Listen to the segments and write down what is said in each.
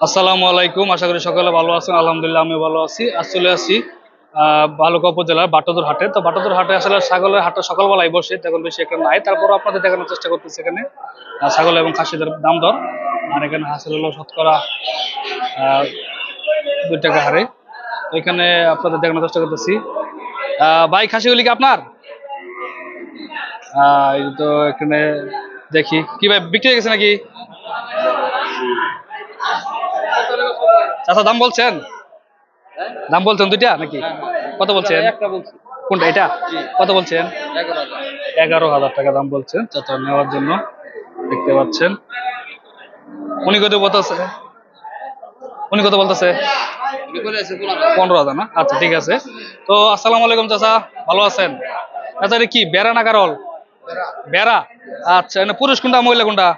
আসসালামু আলাইকুম আশা করি সকলে ভালো আছেন। আলহামদুলিল্লাহ আমি ভালো আছি। আজ চলে আহ, বালুকা উপজেলার বাটদুর হাটে। তো বাটদুর হাটে আসলে ছাগলের হাটটা সকালবেলায় বসে তখন বেশি একটা নাই। তারপরও আপনাদের দেখানোর চেষ্টা করতেছি এখানে। ছাগল এবং খাসিদের দাম দর। আর এখানে হাসিল হলো শতকরা দুই টাকা হারে। এখানে আপনাদের দেখানোর চেষ্টা করতেছি। ভাই খাসিগুলি কি আপনার? এই তো এখানে দেখি। কি ভাই বিক্রি হয়ে গেছে নাকি? চাচা দাম বলছেন? দাম বলছেন দুইটা নাকি? কত বলছেন? কোনটা এটা? কত বলছেন? এগারো হাজার। টাকা দাম বলছেন। চাচা নেওয়ার জন্য দেখতে পাচ্ছেন। উনি কত বলতেছে? উনি কত বলতেছে? পনেরো হাজার। না? আচ্ছা ঠিক আছে। তো আসসালামু আলাইকুম চাচা। ভালো আছেন? আচ্ছা এটা কি বেড়া না কারল বেড়া। আচ্ছা এটা পুরুষ কোনটা মহিলা কোনটা?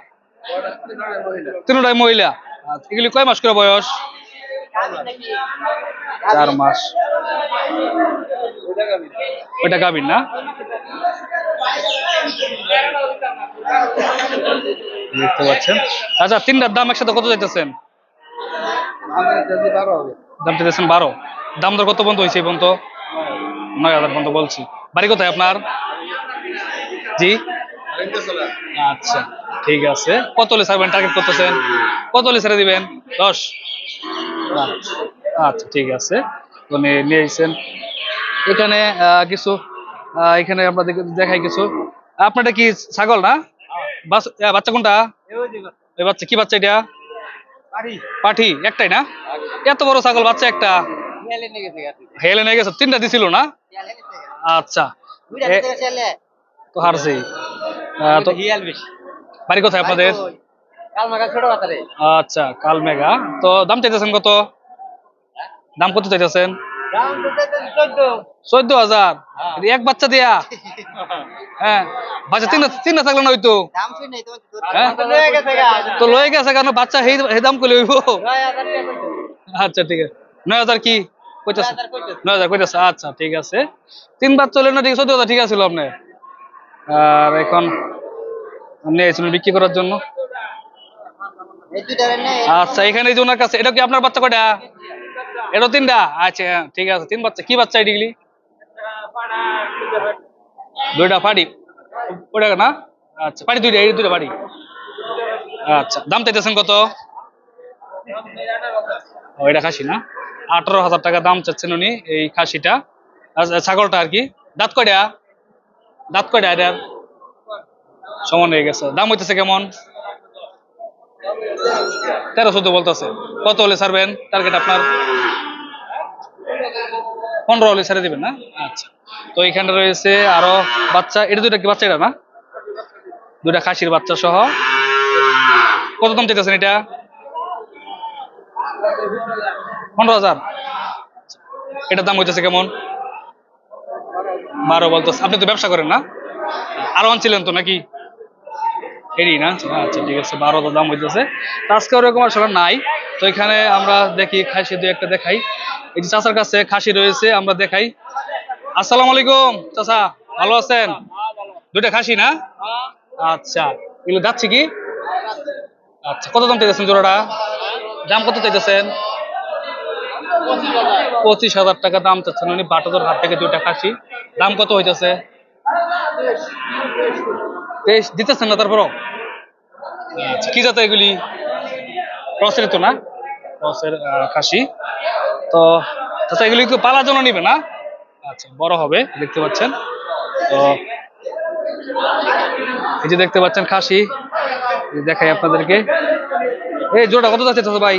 তিনটাই মহিলা। আচ্ছা, এগুলি কয় মাস করে বয়স? চার মাস। ওইটা গাভীর না? দেখতে পাচ্ছেন। আচ্ছা তিনটার দাম একসাথে কত যাইতেছেন দাম চাইতেছেন বারো। দাম দর কত পর্যন্ত হয়েছে এই পর্যন্ত? নয় হাজার পর্যন্ত বলছি। বাড়ি কোথায় আপনার? জি? আচ্ছা ঠিক আছে। কত হলে ছাড়বেন? টার্গেট করতেছেন? কত হলে ছেড়ে দিবেন? দশ। আচ্ছা, আচ্ছা ঠিক আছে। তো নিয়ে এসেছেন এখানে কিছু এখানে আমরা দেখাই কিছু। আপনারটা কি ছাগল না? বাচ্চা কোনটা? এই বাচ্চা কি বাচ্চা এটা? পাঠি। একটাই না? এত বড় ছাগল বাচ্চা একটা? হেলে নিয়ে গেছে তিনটা দিছিল না? আচ্ছা। তো হারছি। বাড়ি কোথায় আপনাদের? আচ্ছা কাল মেঘা তো দাম চাইতেছেন কত? দাম কত চাইতেছেন? চোদ্দ। হাজার? হ্যাঁ। এক বাচ্চা দিয়া? হ্যাঁ। বাচ্চা তিনটা থাকলে না হইতো দাম শুনে তোমার হ্যাঁ? তো লয়ে গেছে কারণ বাচ্চা সেই দাম করলে হইব। আচ্ছা ঠিক আছে। নয় হাজার কি? কইতেছে? হাজার কইতেছে। নয় হাজার কইতেছে আচ্ছা ঠিক আছে। তিন বার চলে না ঠিক চোদ্দ হাজার ঠিক আছিল আপনি আর এখন এসেছিলেন বিক্রি করার জন্য? আচ্ছা এখানে যে ওনার কাছে এটা কি আপনার বাচ্চা কয়টা? এটা তিনটা? আচ্ছা হ্যাঁ, ঠিক আছে তিন বাচ্চা। কি বাচ্চা এটিগুলি দুইটা পাড়ি। ওটা না? আচ্ছা পাড়ি দুইটা এই দুইটা পাড়ি। আচ্ছা দাম চাইতেছেন কত? এটা খাসি না? আঠারো হাজার টাকা দাম চাচ্ছেন উনি এই খাসিটা। আচ্ছা, ছাগলটা আর কি? দাঁত কয়টা? দাঁত কয়টা এটার? সমান হয়ে গেছে। দাম হইতেছে কেমন? তেরো চোদ্দ বলতেছে। কত হলে ছাড়বেন? টার্গেট আপনার? পনেরো হলে ছেড়ে দিবেন না? আচ্ছা। তো এখানে রয়েছে আরও বাচ্চা। এটা দুইটা কি বাচ্চা এটা না? দুইটা খাসির বাচ্চা সহ। কত দাম চাইতেছেন এটা? পনেরো হাজার। এটার দাম হইতেছে কেমন? বারো বলতেছে। আপনি তো ব্যবসা করেন না? আরও আনছিলেন তো নাকি? এরই না? আচ্ছা ঠিক আছে, বারো হাজার দাম হইতেছে। তো আজকে ওরকম আসলে নাই। তো এখানে আমরা দেখি, খাসি দু একটা দেখাই। এই যে চাচার কাছে খাসি রয়েছে, আমরা দেখাই। আসসালামু আলাইকুম, চাচা, ভালো আছেন? দুইটা খাসি না? আচ্ছা এগুলো যাচ্ছে কি? আচ্ছা কত দাম চাইতেছেন জোড়াটা? দাম কত চাইতেছেন? পঁচিশ হাজার টাকা দাম চাচ্ছেন উনি, বাটাদোর হাত থেকে দুইটা খাসি। দাম কত হইতেছে? তেইশ দিতেছেন না তারপরও? আচ্ছা। কি জাত এগুলি? ক্রসের তো না? ক্রসের খাসি। তো আচ্ছা এগুলি তো পালার জন্য নিবে না? আচ্ছা বড় হবে দেখতে পাচ্ছেন। তো এই যে দেখতে পাচ্ছেন খাসি। দেখাই আপনাদেরকে। এই জোড়া কত যাচ্ছে তো ভাই?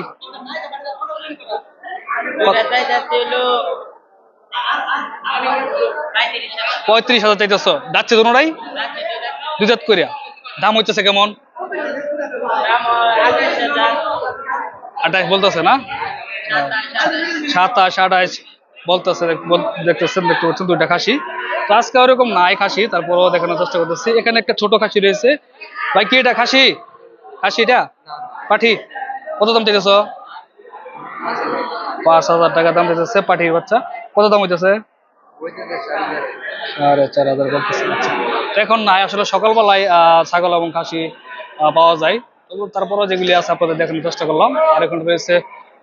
পঁয়ত্রিশ হাজার চাইতেছ। যাচ্ছে দুটাই দুই জাত করিয়া। দাম হইতেছে কেমন? আঠাইশ বলতেছে না? সাতাশ, আঠাইশ বলতেছে বল- দেখতেছেন, দেখতে পাচ্ছেন দুইটা খাসি। তো আজকে ওরকম নাই খাসি, তারপরও দেখানোর চেষ্টা করতেছি। এখানে একটা ছোট খাসি রয়েছে। ভাই, কি এটা খাসি? খাসি এটা? পাঠি, কত দাম চাইতেছ? পাঁচ হাজার টাকা দাম চাইতেছে পাঠির বাচ্চা। কত দাম হইতেছে? সাড়ে চার হাজার বলতেছে। এখন নাই, আসলে সকালবেলায় ছাগল এবং খাসি পাওয়া যায়। তবু তারপরে যেগুলি আছে আপনাদের দেখানোর চেষ্টা করলাম। আর এখন রয়েছে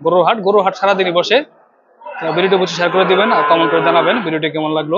গরুর হাট। গরুর হাট সারাদিনই বসে। ভিডিওটি বসে শেয়ার করে দিবেন আর কমেন্ট করে জানাবেন। ভিডিওটি কেমন লাগল?